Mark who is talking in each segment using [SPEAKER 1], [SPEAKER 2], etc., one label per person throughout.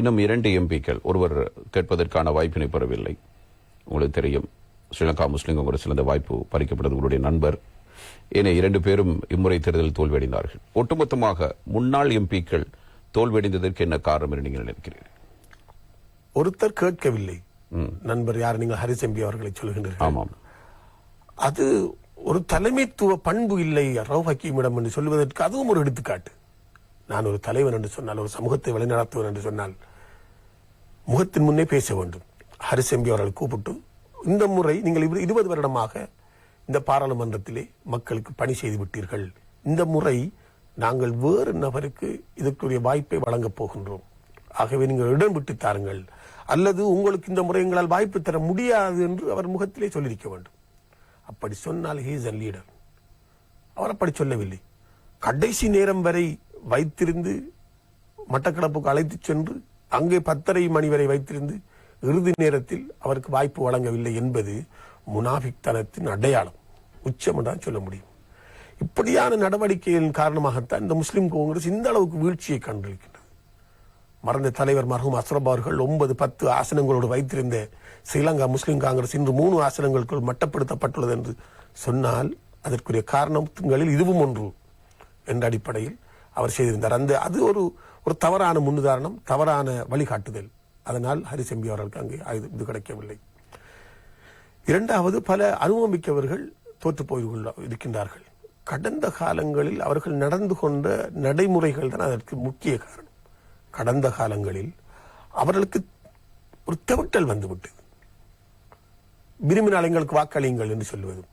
[SPEAKER 1] இன்னும் இரண்டு எம்பிக்கள் ஒருவர் கேட்பதற்கான வாய்ப்பினை பெறவில்லை. உங்களுக்கு தெரியும் ஸ்ரீலங்கா முஸ்லிம் காங்கிரஸ் சிறந்த வாய்ப்பு பறிக்கப்பட்டது உங்களுடைய நண்பர் என இரண்டு பேரும் இம்முறை தேர்தலில் தோல்வியடைந்தார்கள். ஒட்டுமொத்தமாக முன்னாள் எம்பிக்கள் தோல்வியடைந்ததற்கு என்ன காரணம் என்று நீங்கள் நினைக்கிறீர்கள்?
[SPEAKER 2] ஒருத்தர் கேட்கவில்லை. நண்பர் யார்? நீங்கள் ஹரிஸ் எம்பி அவர்களை சொல்கின்றீர்கள்
[SPEAKER 1] ஆமாம்.
[SPEAKER 2] அது ஒரு தலைமைத்துவ பண்பு இல்லை ரவு ஹக்கீமிடம் என்று சொல்வதற்கு அதுவும் ஒரு எடுத்துக்காட்டு. நான் ஒரு தலைவன் என்று சொன்னால் ஒரு சமூகத்தை வழிநடத்துவன் என்று சொன்னால் முகத்தின் முன்னே பேச வேண்டும். ஹரிசெம்பி அவர்கள் கூப்பிட்டு இந்த முறை நீங்கள் இருபது வருடமாக இந்த பாராளுமன்றத்திலே மக்களுக்கு பணி செய்து விட்டீர்கள். இந்த முறை நாங்கள் வேறு நபருக்கு இதற்குரிய வாய்ப்பை வழங்கப் போகின்றோம். ஆகவே நீங்கள் இடம் விட்டு தாருங்கள். அல்லது உங்களுக்கு இந்த முறை எங்களால் வாய்ப்பு தர முடியாது என்று அவர் முகத்திலே சொல்லியிருக்க வேண்டும். அப்படி சொன்னால் ஹீஸ் அ லீடர் அவர் அப்படி சொல்லவில்லை. கடைசி நேரம் வரை வைத்திருந்து மட்டக்களப்புக்கு அழைத்துச் சென்று அங்கே பத்தரை மணி வரை வைத்திருந்து இறுதி நேரத்தில் அவருக்கு வாய்ப்பு வழங்கவில்லை என்பது முனாபிக்தனத்தின் அடையாளம். உச்சம் தான் சொல்ல முடியும். இப்படியான நடவடிக்கைகளின் காரணமாகத்தான் இந்த முஸ்லிம் காங்கிரஸ் இந்த அளவுக்கு வீழ்ச்சியை கண்டிருக்கின்றது. மறந்த தலைவர் மருகும் அஸ்ரப் அவர்கள் ஒன்பது பத்து ஆசனங்களோடு வைத்திருந்த ஸ்ரீலங்கா முஸ்லிம் காங்கிரஸ் இன்று மூணு ஆசனங்களுக்குள் மட்டப்படுத்தப்பட்டுள்ளது என்று சொன்னால் அதற்குரிய காரணங்களில் இதுவும் ஒன்று என்ற அடிப்படையில் அவர் செய்திருந்தார். அந்த அது ஒரு ஒரு தவறான முன்னுதாரணம் தவறான வழிகாட்டுதல். அதனால் ஹரிசெம்பி அவர்களுக்கு அங்கே இது கிடைக்கவில்லை. இரண்டாவது பல அனுபவமிக்கவர்கள் தோற்று போய் இருக்கின்றார்கள். கடந்த காலங்களில் அவர்கள் நடந்து கொண்ட நடைமுறைகள் தான் அதற்கு முக்கிய காரணம். கடந்த காலங்களில் அவர்களுக்கு ஒரு தெவட்டல் வந்துவிட்டது. விரும்பினால் எங்களுக்கு வாக்களியுங்கள் என்று சொல்வதும்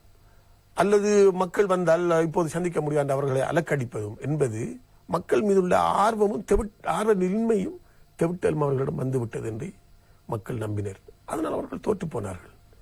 [SPEAKER 2] அல்லது மக்கள் வந்தால் இப்போது சந்திக்க முடியாத அவர்களை அலக்கடிப்பதும் என்பது மக்கள் மீது உள்ள ஆர்வமும் தெவிட் ஆர்வமின்மையும் தெவிட்டலும் அவர்களிடம் வந்துவிட்டது என்று மக்கள் நம்பினர். அதனால் அவர்கள் தோற்று போனார்கள்.